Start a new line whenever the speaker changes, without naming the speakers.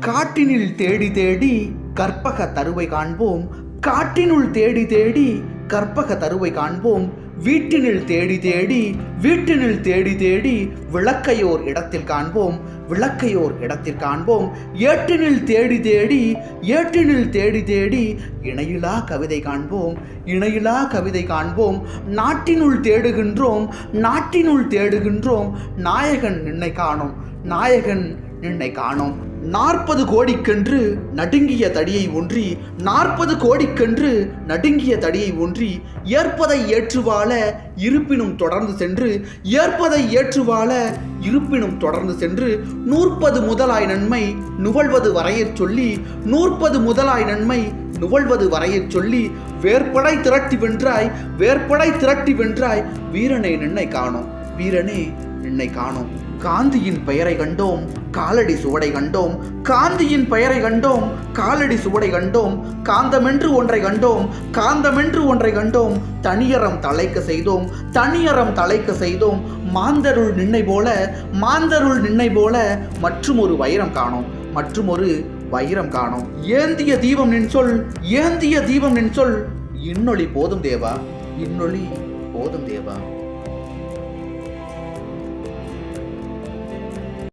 காட்டினில் தேடி தேடி கற்பக தருவை காண்போம். காட்டினுள் தேடி தேடி கற்பக தருவை காண்போம். வீட்டினில் தேடி தேடி வீட்டினில் தேடி தேடி விளக்கையோர் இடத்தில் காண்போம். விளக்கையோர் இடத்தில் காண்போம். ஏட்டினில் தேடி தேடி ஏட்டினில் தேடி தேடி இணையிலா கவிதை காண்போம். இணையிலா கவிதை காண்போம். நாட்டினுள் தேடுகின்றோம். நாட்டினுள் தேடுகின்றோம். நாயகன் நின்னை காணோம். நாயகன் நின்னை காணோம். நாற்பது கோடிக்கென்று நடுங்கிய தடியை ஒன்றி நாற்பது கோடிக்கென்று நடுங்கிய தடியை ஒன்றி ஏற்பதை ஏற்றுவாழ இருப்பினும் தொடர்ந்து சென்று ஏற்பதை ஏற்றுவாழ இருப்பினும் தொடர்ந்து சென்று நூற்பது முதலாய் நன்மை நுகழ்வது வரையச் சொல்லி நூற்பது முதலாய் நன்மை நுகழ்வது வரையச் சொல்லி வேற்படை திரட்டி வென்றாய் வேற்படை திரட்டி வென்றாய் வீரனை நின்னை காணோம் வீரனே நின்னை காணோம். காந்தியின் பெயரை கண்டோம் காலடி சுவடை கண்டோம் காந்தியின் பெயரை கண்டோம் காலடி சுவடை கண்டோம் காந்தமென்று ஒன்றை கண்டோம் காந்தமென்று ஒன்றை கண்டோம் தனியறம் தலைக்க செய்தோம் தனியறம் தலைக்க செய்தோம் மாந்தருள் நின்னை போல மாந்தருள் நின்னை போல மற்றும் ஒரு வைரம் காணோம் மற்றும் ஒரு வைரம் காணோம். ஏந்திய தீபம் நின் சொல் ஏந்திய தீபம் நின் சொல் இன்னொளி போதும் தேவா இன்னொளி போதும் தேவா.